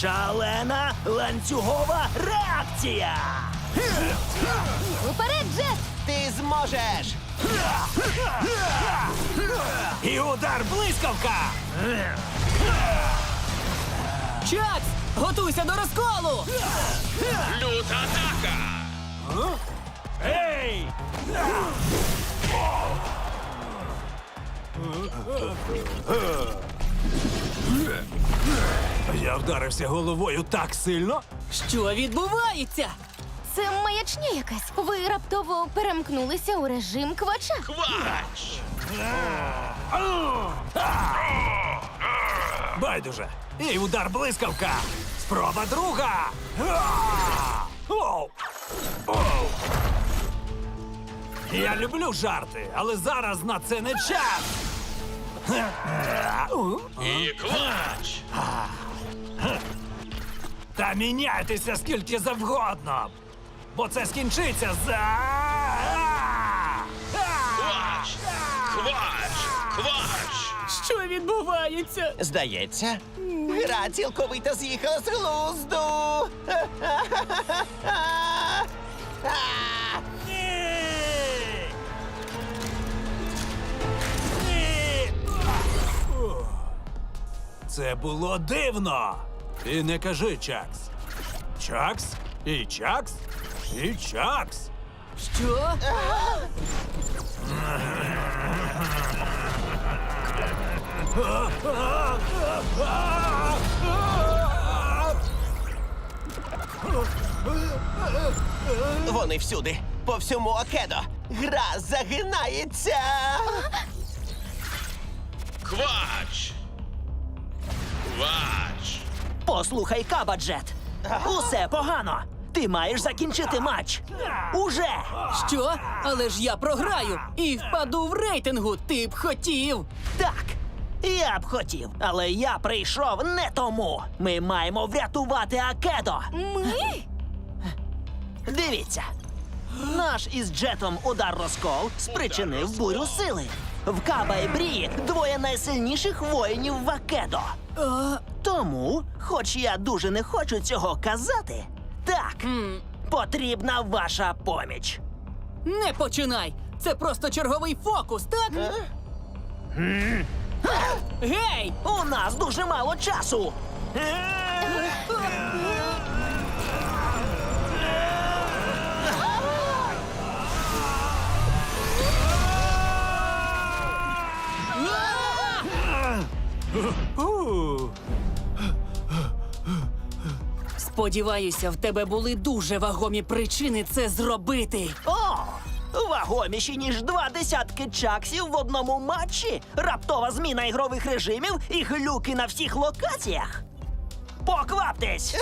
Шалена ланцюгова реакція! Уперед, Джет! Ти зможеш! І удар блискавка! Чакс, готуйся до розколу! Люта атака! Ей! Я вдарився головою так сильно. Що відбувається? Це маячня якась. Ви раптово перемкнулися у режим квача. Квач! Байдуже. І удар блискавка. Спроба друга. Я люблю жарти, але зараз на це не час. І квач! Та міняйтеся скільки завгодно. Бо це скінчиться за. Квач! Квач! Квач! Що відбувається? Здається, гра цілковито з'їхала з глузду. Ні! Ні! Це було дивно. І не кажи Чакс. Чакс і Чакс і Чакс. Що? Вони всюди, по всьому Окедо. Гра загинається. Послухай, Кабаджет. Усе погано. Ти маєш закінчити матч. Уже! Що? Але ж я програю і впаду в рейтингу. Ти б хотів. Так, я б хотів, але я прийшов не тому. Ми маємо врятувати Акедо. Ми? Дивіться. Наш із Джетом удар розкол спричинив бурю сили. В Каба і Брії двоє найсильніших воїнів в Акедо. Тому, хоч я дуже не хочу цього казати, так, потрібна ваша поміч. Не починай! Це просто черговий фокус, так? Гей! У нас дуже мало часу. Сподіваюся, в тебе були дуже вагомі причини це зробити. О! Вагоміші, ніж два десятки чаксів в одному матчі, раптова зміна ігрових режимів і глюки на всіх локаціях. Покваптесь!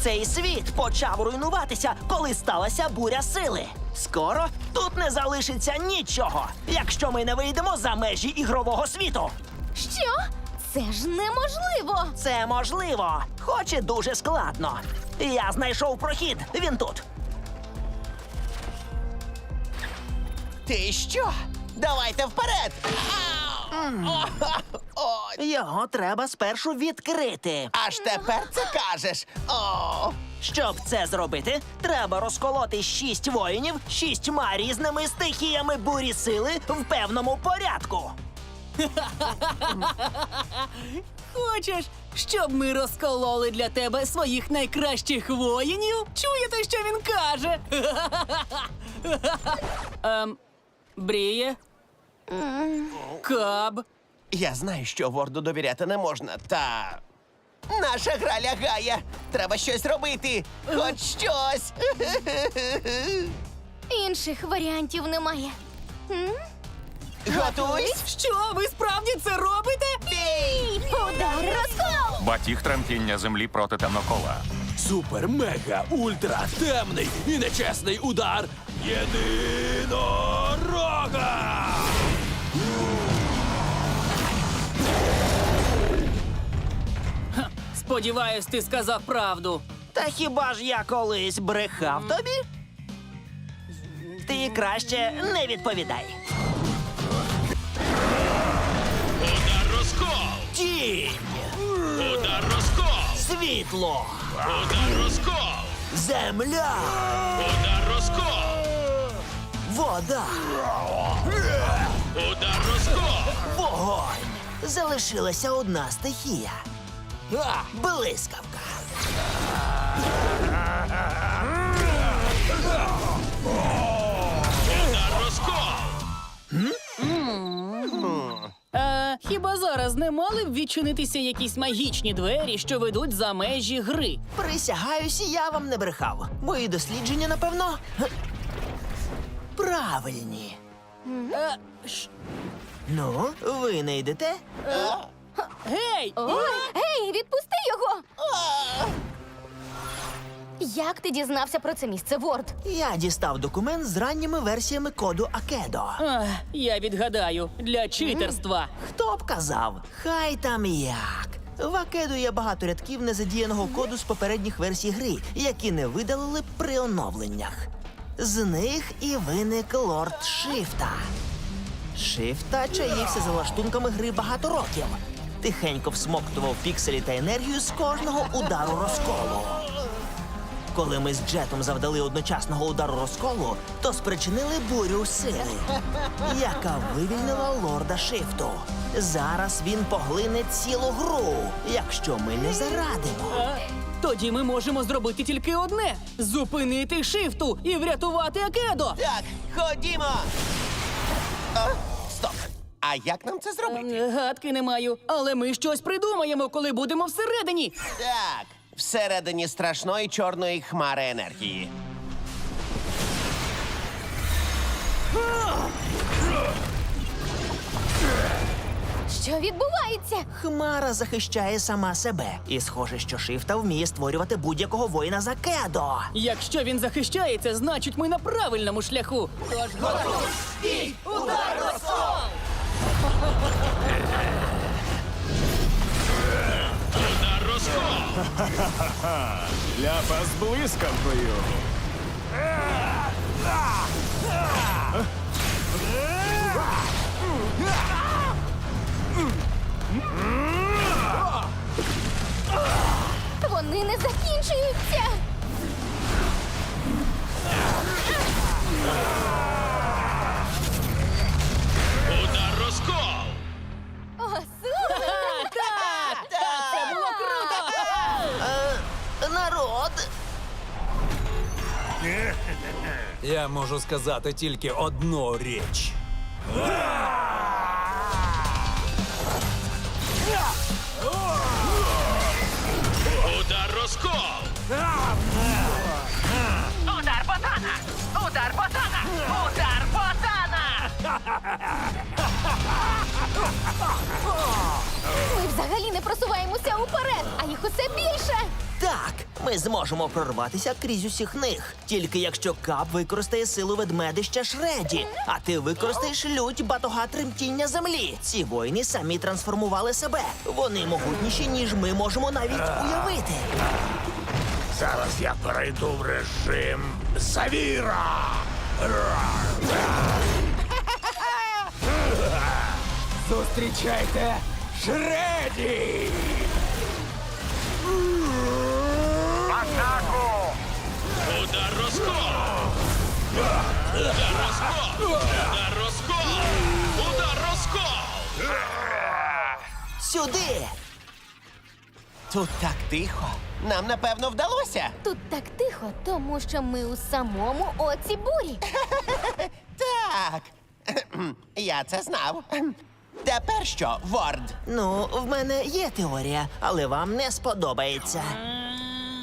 Цей світ почав руйнуватися, коли сталася буря сили. Скоро тут не залишиться нічого, якщо ми не вийдемо за межі ігрового світу. Що? Це ж неможливо. Це можливо, хоч і дуже складно. Я знайшов прохід. Він тут. Ти що? Давайте вперед! Його треба спершу відкрити. Аж тепер це кажеш. О, Щоб це зробити, треба розколоти шість воїнів шістьма різними стихіями бурі сили в певному порядку. Хочеш, щоб ми розкололи для тебе своїх найкращих воїнів? Чуєте, що він каже? ем, Бріє? Каб? я знаю, що Ворду довіряти не можна, та. Наша гра лягає. Треба щось робити. Хоч щось. Інших варіантів немає. М? Готуйсь. Що, ви справді це робите? Бій! Удар розкол! Батіг тремтіння землі проти темнокола. Супер, мега, ультра, темний і нечесний удар єдинорога! Сподіваюсь, ти сказав правду. Та хіба ж я колись брехав тобі? Ти краще не відповідай. Тінь! Удар розкол! Світло! Удар розкол! Земля! Удар розкол! Вода! Удар розкол! Вогонь! Залишилася одна стихія. Блискавка. А зараз не мали б відчинитися якісь магічні двері, що ведуть за межі гри? Присягаюся, я вам не брехав. Мої дослідження, напевно. Правильні. Е, ш- Ну, ви не йдете? Гей! Ой, гей, відпусти його! Як ти дізнався про це місце, Ворд? Я дістав документ з ранніми версіями коду Акедо. Ах, я відгадаю для читерства. Хто б казав? Хай там як. В Акеду є багато рядків незадіяного коду з попередніх версій гри, які не видалили при оновленнях. З них і виник лорд Шифта. Шифта чаївся за лаштунками гри багато років. Тихенько всмоктував пікселі та енергію з кожного удару розколу. Коли ми з Джетом завдали одночасного удару розколу, то спричинили бурю сили, яка вивільнила лорда Шифту. Зараз він поглине цілу гру, якщо ми не зарадимо. Тоді ми можемо зробити тільки одне: зупинити шифту і врятувати Акедо. Так, ходімо. О, стоп. А як нам це зробити? Е, Гадки не маю, але ми щось придумаємо, коли будемо всередині. Так, всередині страшної чорної хмари енергії. Що відбувається? Хмара захищає сама себе. І схоже, що Шифта вміє створювати будь-якого воїна за кедо. Якщо він захищається, значить ми на правильному шляху. Тож готуй! Удар розкол! Розкол! Ляпа з блискавкою. Вони не закінчуються. Я можу сказати тільки одну річ. Удар розкол! Удар ботана! Удар ботана! Удар ботана! Ми взагалі не просуваємося уперед, а їх усе більше. Ми зможемо прорватися крізь усіх них. Тільки якщо кап використає силу ведмедища Шреді, а ти використаєш лють батога тремтіння землі. Ці воїни самі трансформували себе. Вони могутніші, ніж ми можемо навіть уявити. Зараз я перейду в режим Савіра. Зустрічайте Шреді! Розкол! Удар розкол! Удар розкол! Удар розкол! Сюди! Тут так тихо. Нам напевно вдалося. Тут так тихо, тому що ми у самому оці бурі. Так. Я це знав. Тепер що, Ворд? Ну, в мене є теорія, але вам не сподобається.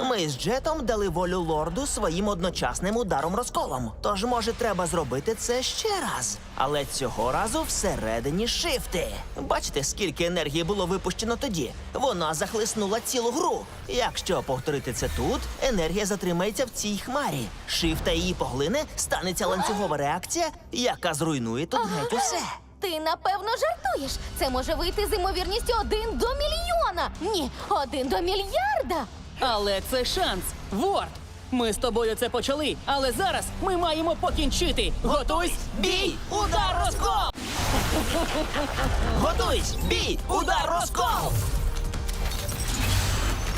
Ми з Джетом дали волю лорду своїм одночасним ударом розколом. Тож, може, треба зробити це ще раз. Але цього разу всередині шифти. Бачите, скільки енергії було випущено тоді? Вона захлиснула цілу гру. Якщо повторити це тут, енергія затримається в цій хмарі. Шифта її поглине, станеться ланцюгова реакція, яка зруйнує тут геть усе. Ти напевно жартуєш. Це може вийти з ймовірністю один до мільйона. Ні, один до мільярда. Але це шанс. Ворд! Ми з тобою це почали, але зараз ми маємо покінчити. Готуйсь! Бій! Удар розкол! Готуйсь! Бій! Удар розкол!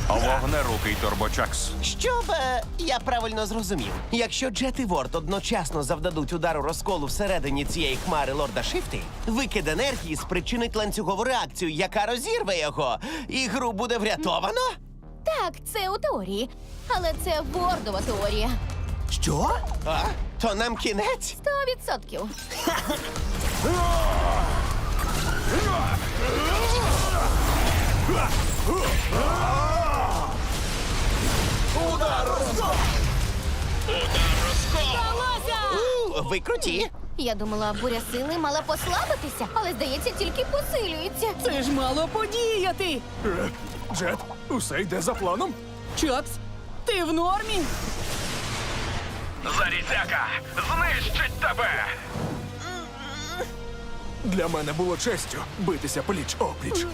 Вогнерукий турбочакс. Щоб е, я правильно зрозумів, якщо Джет і Ворд одночасно завдадуть удару розколу всередині цієї хмари лорда Шифти, викид енергії спричинить ланцюгову реакцію, яка розірве його, і гру буде врятовано. Так, це у теорії. Але це вордова теорія. Що? А? То нам кінець? Сто відсотків. Удар розкол! У, ви круті. Я думала, буря сили мала послабитися, але здається, тільки посилюється. Це ж мало подіяти. Джет, усе йде за планом. Чакс, ти в нормі? Зарізяка! Знищить тебе! Для мене було честю битися пліч опліч.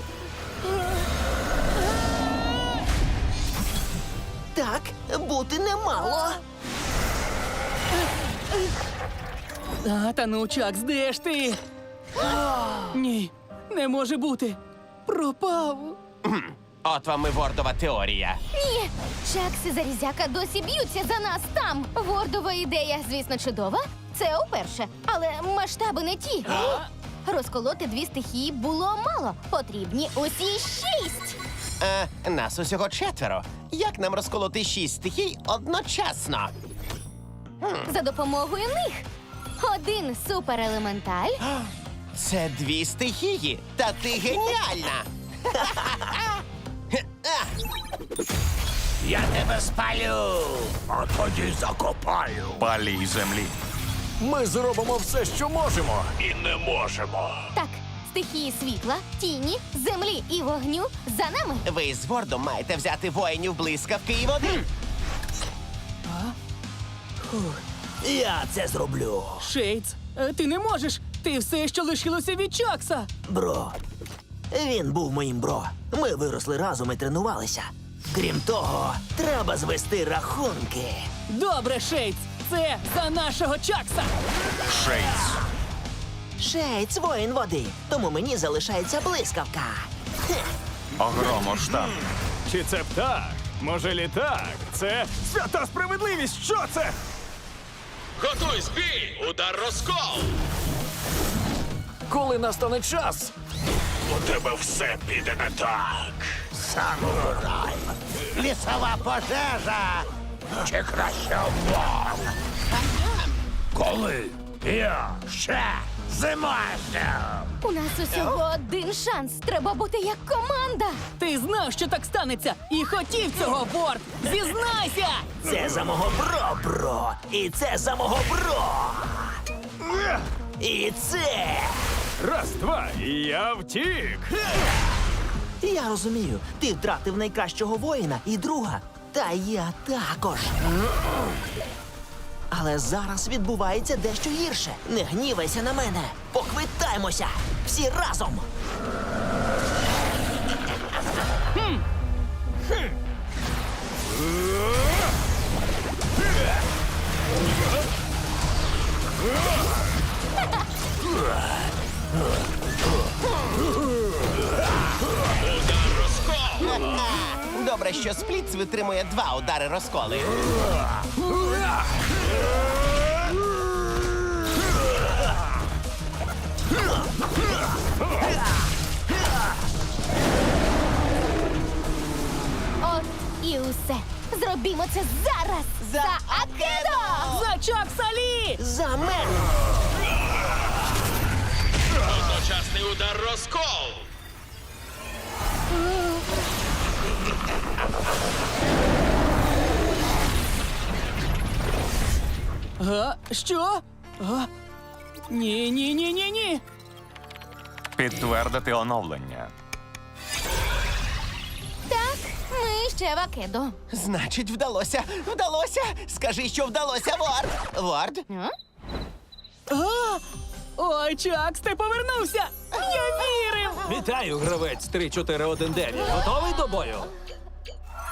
Так, бути немало. А, та ну, Чакс, де ж ти? Ні, не може бути. Пропав. От вам і Вордова теорія. Ні, Чакс і Зарізяка досі б'ються за нас там. Вордова ідея, звісно, чудова. Це уперше, але масштаби не ті. Розколоти дві стихії було мало. Потрібні усі шість. Е, нас усього четверо. Як нам розколоти шість стихій одночасно? За допомогою них. Один суперелементаль, Це дві стихії, та ти геніальна. Я тебе спалю! А тоді закопаю! Палій землі. Ми зробимо все, що можемо. І не можемо! так, стихії світла, тіні, землі і вогню за нами. Ви з Вордом маєте взяти воїнів блискавки і води. Я це зроблю. Шейдс, е, ти не можеш. Ти все, що лишилося від Чакса. Бро. Він був моїм бро. Ми виросли разом і тренувалися. Крім того, треба звести рахунки. Добре, Шейдс, це за нашого Чакса. Шейц. Шейц воїн води, тому мені залишається блискавка. Хе. Огромоштаб. Чи це птах? Може, літак? Це свята справедливість. Що це? Готуй збій! Удар розкол! Коли настане час? У тебе все піде не так! Самурай! Лісова пожежа! Чи краще вовк? Коли я ще зимою! У нас усього один шанс. Треба бути як команда. Ти знав, що так станеться, і хотів цього, Ворд! Зізнайся! Це за мого бро, бро. І це за мого бро. І це. Раз, два, я втік. Я розумію, ти втратив найкращого воїна і друга. Та я також. Але зараз відбувається дещо гірше. Не гнівайся на мене. Поквитаймося. Всі разом. Удар розкол! Добре, що спліц витримує два удари розколи. От і усе. Зробімо це зараз. За Акедо! За Чакса Лі! За мене. Одночасний удар розкол! А? Що? А? Ні, ні, ні, ні, ні. Підтвердити оновлення. Так, ми ще в Акедо. Значить, вдалося. Вдалося. Скажи, що вдалося, Ворд. Ворд? А? А! Ой, Чакс, ти повернувся! Я вірив! Вітаю, гравець 3419. Готовий до бою?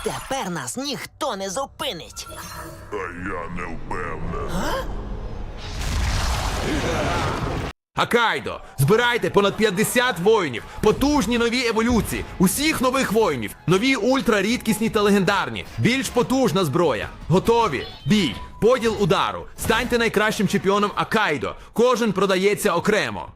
Тепер нас ніхто не зупинить. А я не впевнений. Акайдо, збирайте понад 50 воїнів, потужні нові еволюції, усіх нових воїнів, нові ультрарідкісні та легендарні, більш потужна зброя. Готові. Бій, поділ удару. Станьте найкращим чемпіоном Акайдо. Кожен продається окремо.